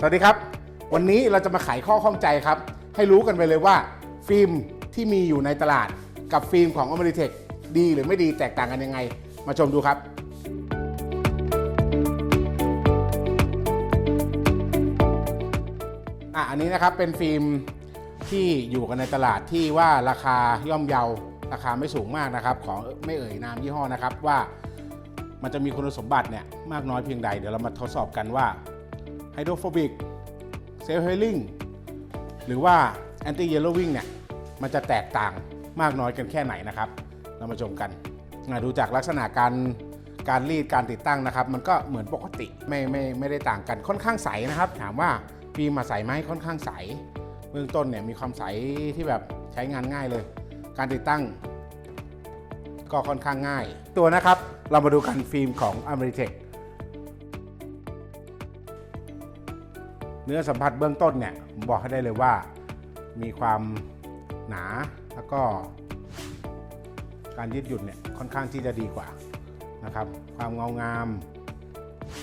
สวัสดีครับ วันนี้เราจะมาไขข้อข้องใจครับ ให้รู้กันไปเลยว่า ฟิล์มที่มีอยู่ในตลาดกับฟิล์มของอ m ม r i t e c h ดีหรือไม่ดีแตกต่างกันยังไง มาชมดูครับอะอันนี้นะครับเป็นฟิล์มที่อยู่กันในตลาดที่ว่าราคาย่อมเยาราคาไม่สูงมากนะครับ ของไม่เอ่ยนามยี่ห้อนะครับว่า มันจะมีคุณสมบัติเนี่ยมากน้อยเพียงใด เดี๋ยวเรามาทดสอบกันว่า ไฮโดรโฟบิกเซลเฮลิงหรือว่าแอนตี้เยลโลวิงเนี่ยมันจะแตกต่างมากน้อยกันแค่ไหนนะครับ เรามาชมกันดูจากลักษณะการการรีดการติดตั้งนะครับ มันก็เหมือนปกติไม่ไม่ไม่ได้ต่างกันค่อนข้างใสนะครับ ถามว่าฟิล์มมาใสไหมค่อนข้างใสเบื้องต้นเนี่ยมีความใสที่แบบใช้งานง่ายเลย การติดตั้ง ก็ค่อนข้างง่าย ตัวนะครับเรามาดูกันฟิล์มของ a m e r i t e c h เนื้อสัมผัสเบื้องต้นเนี่ยผมบอกให้ได้เลยว่า มีความหนาแล้วก็ การยืดหยุ่นเนี่ยค่อนข้างที่จะดีกว่านะครับ ความเงางาม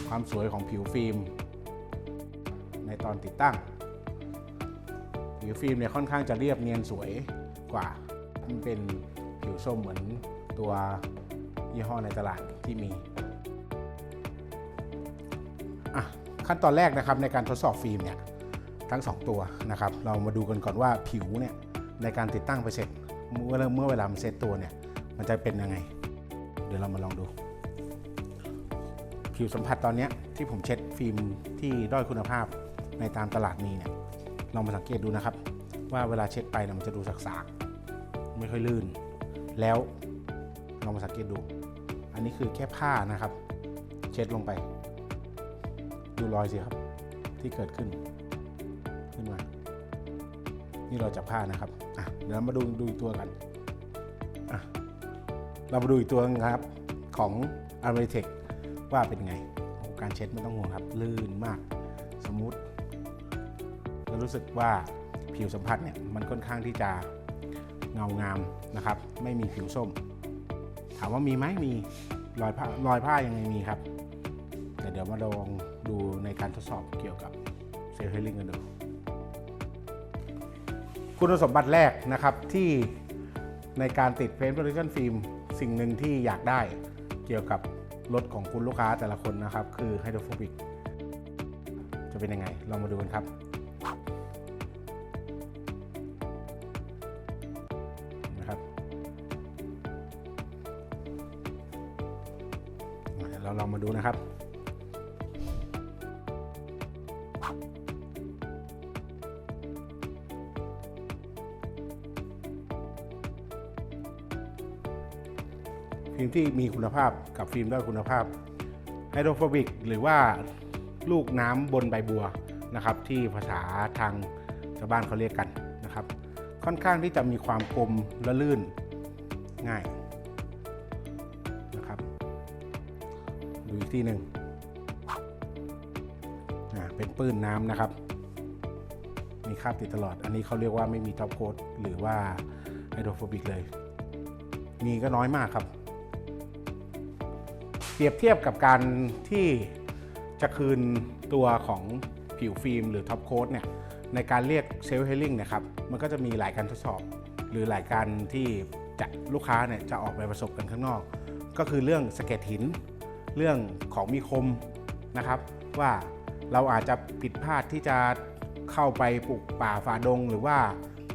ความสวยของผิวฟิล์ม ในตอนติดตั้ง ผิวฟิล์มเนี่ยค่อนข้างจะเรียบเนียนสวยกว่ามันเป็นผิวส้มเหมือนตัวยี่ห้อในตลาดที่มีอะ ขั้นตอนแรกนะครับในการทดสอบฟิล์มเนี่ยทั้ง 2 ตัวนะครับ เรามาดูกันก่อนว่าผิวเนี่ยในการติดตั้งไปเสร็จเมื่อเมื่อเวลามันเซตตัวเนี่ยมันจะเป็นยังไง เดี๋ยวเรามาลองดู ผิวสัมผัสตอนนี้ที่ผมเช็ดฟิล์มที่ด้อยคุณภาพในตามตลาดมีเนี่ยลองมาสังเกตดูนะครับ ว่าเวลาเช็ดไปเนี่ยมันจะดูสากๆไม่ค่อยลื่น แล้วลองมาสังเกตดู อันนี้คือแค่ผ้านะครับ เช็ดลงไป ดูรอยสิครับที่เกิดขึ้นขึ้นมา นี่เราจับผ้านะครับอะเดี๋ยวมาดูดูอีกตัวกันอะเรามาดูอีกตัวนึงครับของ a r i t e c h ว่าเป็นไง การเช็ดไม่ต้องห่วงครับ ลื่นมาก สมูทแล้วรู้สึกว่าผิวสัมผัสเนี่ยมันค่อนข้างที่จะเงางามนะครับ ไม่มีผิวส้ม ถามว่ามีไหมมีรอยผ้ารอยผ้ายังไงมีครับ แต่เดี๋ยวมาลอง ดูในการทดสอบเกี่ยวกับเซลล์เฮลิงกันดูคุณสมบัติแรกนะครับที่ในการติดเพนท์โปรดักชันฟิล์มสิ่งหนึ่งที่อยากได้เกี่ยวกับรถของคุณลูกค้าแต่ละคนนะครับ คือไฮโดรโฟบิกจะเป็นยังไง ลองมาดูกันครับนะครับเราลองมาดูนะครับ ฟิล์มที่มีคุณภาพกับฟิล์มด้อยคุณภาพไฮโดรโฟบิกหรือว่าลูกน้ำบนใบบัวนะครับ ที่ภาษาทางชาวบ้านเขาเรียกกันนะครับ ค่อนข้างที่จะมีความกลมและลื่นง่ายนะครับ ดูอีกที่หนึ่งเป็นปื้นน้ำนะครับ มีคราบติดตลอด อันนี้เขาเรียกว่าไม่มีท็อปโค้ดหรือว่าไฮโดรโฟบิกเลย มีก็น้อยมากครับ เปรียบเทียบกับการที่จะคืนตัวของผิวฟิล์มหรือท็อปโค้ดเนี่ยในการเรียกเซลล์เฮลิ่งนะครับมันก็จะมีหลายการทดสอบ หรือหลายการที่จะลูกค้าเนี่ยจะออกไปประสบกันข้างนอก ก็คือเรื่องสะเก็ดหิน เรื่องของมีคมนะครับ ว่าเราอาจจะผิดพลาดที่จะเข้าไปปลูกป่าฝ่าดง หรือว่า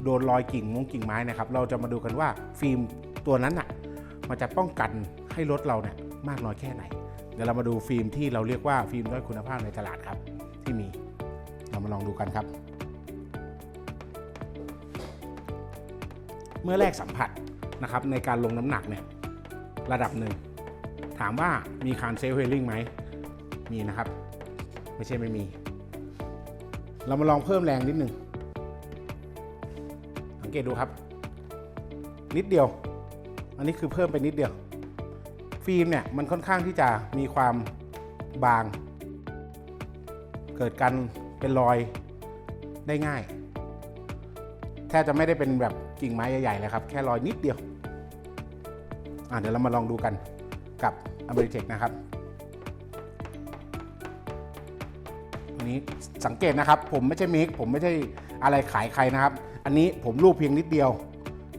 โดนรอยกิ่งมงกิ่งไม้นะครับ เราจะมาดูกันว่าฟิล์มตัวนั้นน่ะมันจะป้องกันให้รถเราเนี่ย มากน้อยแค่ไหน เดี๋ยวเรามาดูฟิล์มที่เราเรียกว่าฟิล์มด้อยคุณภาพในตลาดครับ ที่มีเรามาลองดูกันครับ เมื่อแรกสัมผัสนะครับในการลงน้ำหนักเนี่ยระดับหนึ่งถามว่ามีคานเซลเฮลิ่งไหมมีนะครับ ไม่ใช่ไม่มี เรามาลองเพิ่มแรงนิดหนึ่งสังเกตดูครับ นิดเดียว อันนี้คือเพิ่มไปนิดเดียว ฟิล์มเนี่ยมันค่อนข้างที่จะมีความบาง เกิดการเป็นรอยได้ง่าย แทบจะไม่ได้เป็นแบบกิ่งไม้ใหญ่ๆเลยครับ แค่รอยนิดเดียวอะเดี๋ยวเรามาลองดูกันกับอเมริเทคนะครับอันนี้นี้สังเกตนะครับ ผมไม่ใช่มิกผมไม่ใช่อะไรขายใครนะครับ อันนี้ผมรูปเพียงนิดเดียว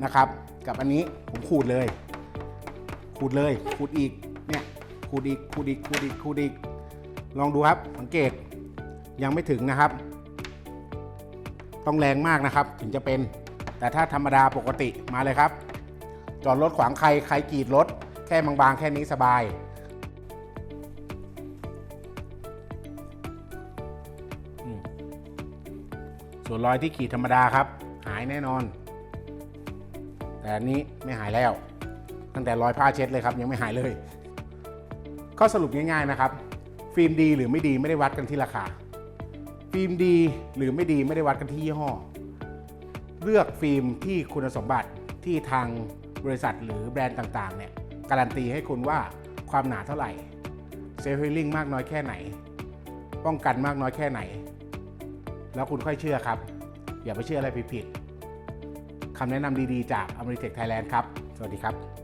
นะครับ กับอันนี้ผมขูดเลย ขูดเลยขูดอีกเนี่ยขูดอีกขูดอีกขูดอีกขูดอีก ลองดูครับสังเกตยังไม่ถึงนะครับ ต้องแรงมากนะครับถึงจะเป็น แต่ถ้าธรรมดาปกติมาเลยครับ จอดรถขวางใครใครกีดรถแค่บางๆแค่นี้สบายส่วนรอยที่ขีดธรรมดาครับ หายแน่นอน แต่อันนี้ไม่หายแล้ว ตั้งแต่รอยผ้าเช็ดเลยครับยังไม่หายเลย ก็สรุปง่ายๆนะครับ ฟิล์มดีหรือไม่ดีไม่ได้วัดกันที่ราคา ฟิล์มดีหรือไม่ดีไม่ได้วัดกันที่ยี่ห้อ เลือกฟิล์มที่คุณสมบัติที่ทางบริษัทหรือแบรนด์ต่างๆเนี่ยการันตีให้คุณว่าความหนาเท่าไหร่เซฟฮิลลิ่งมากน้อยแค่ไหน ป้องกันมากน้อยแค่ไหน แล้วคุณค่อยเชื่อครับ อย่าไปเชื่ออะไรผิดๆคำแนะนำดีๆ จากอเมริเทคไทยแลนด์ครับ สวัสดีครับ